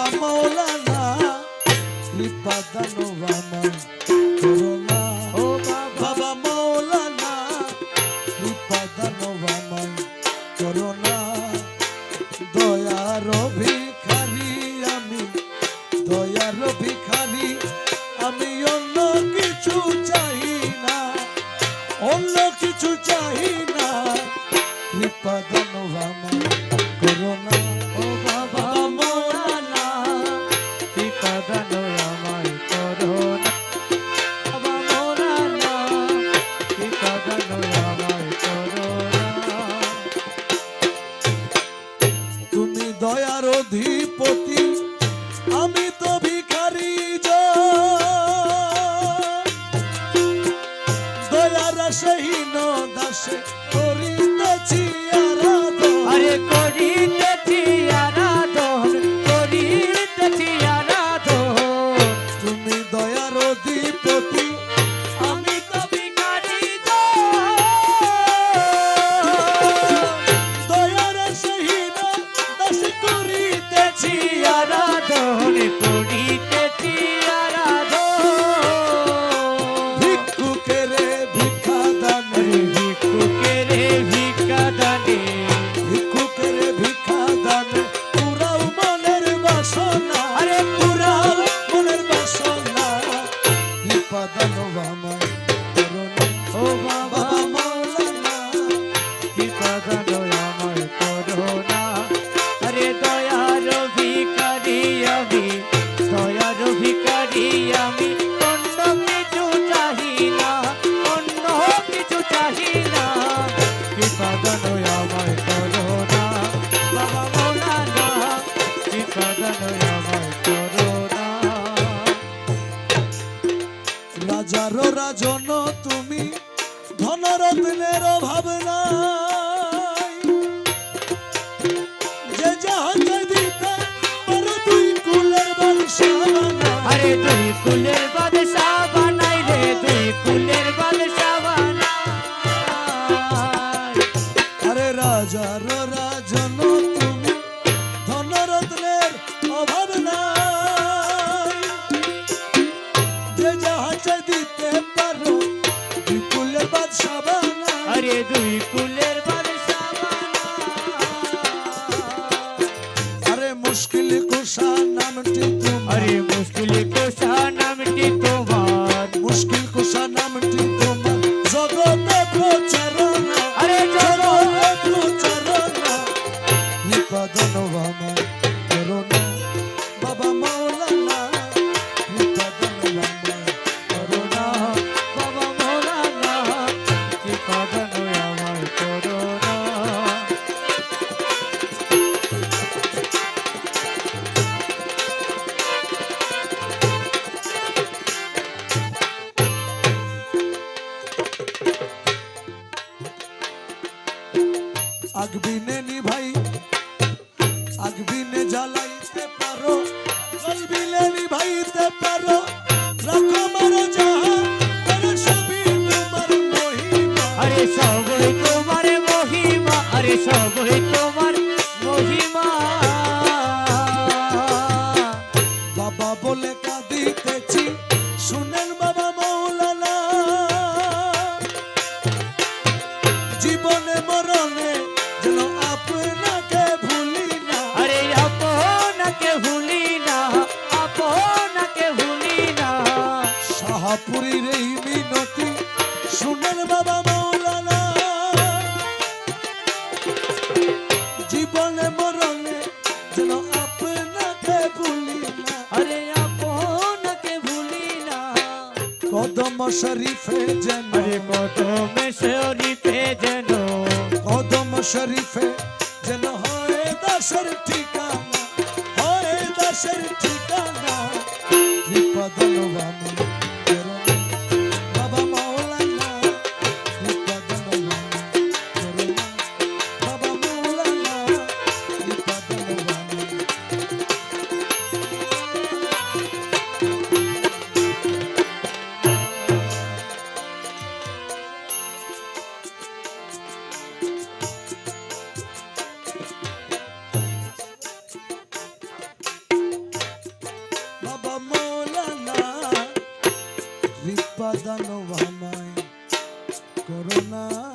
বাবা মৌলানা কৃপা দানব আমায় করোনা ও বাবা বাবা মৌলানা কৃপা দানব করোনা দয়ার ভিখারি আমি দয়ার ভিখারি আমি অন্য কিছু চাই না অন্য কিছু চাই না ধনরত্নের অভাব নাই যে জাহাজে দিতে পারো তুই কুলের বংশাবানা আরে দুই কুলের বাদশা বানাই রে দুই কুলের বাদশা বানাই আরে রাজার রাজন তুমি ধনরত্নের অভাব নাই। আরে দুই কুলের আগবিনে নিভাই আগবিনে জ্বালাইতে পারো জলবিলে নিভাইতে পারো। রাখো যাহা আরে সবই তোমার মহিমা। আরে সবই তোমার মহিমা আরে সবই তোমার মহিমা। বাবা বলে কাঁদিতেছি শুনেন বাবা মৌলানা। জীবনে মরণে শাহপুরীর এই মিনতি শুনেন বাবা মৌলানা। জীবনে মরণে যেন আপনাকে ভুলি না। আরে আপনাকে ভুলি না। কদম শরীফে যেন আরে কদমে শরীফে যেন কদম শরীফে যেন হয় দাসের ঠিকানা। হয় দাসের ঠিকানা। বিপদল বামা সাজানো আমায়। করোনা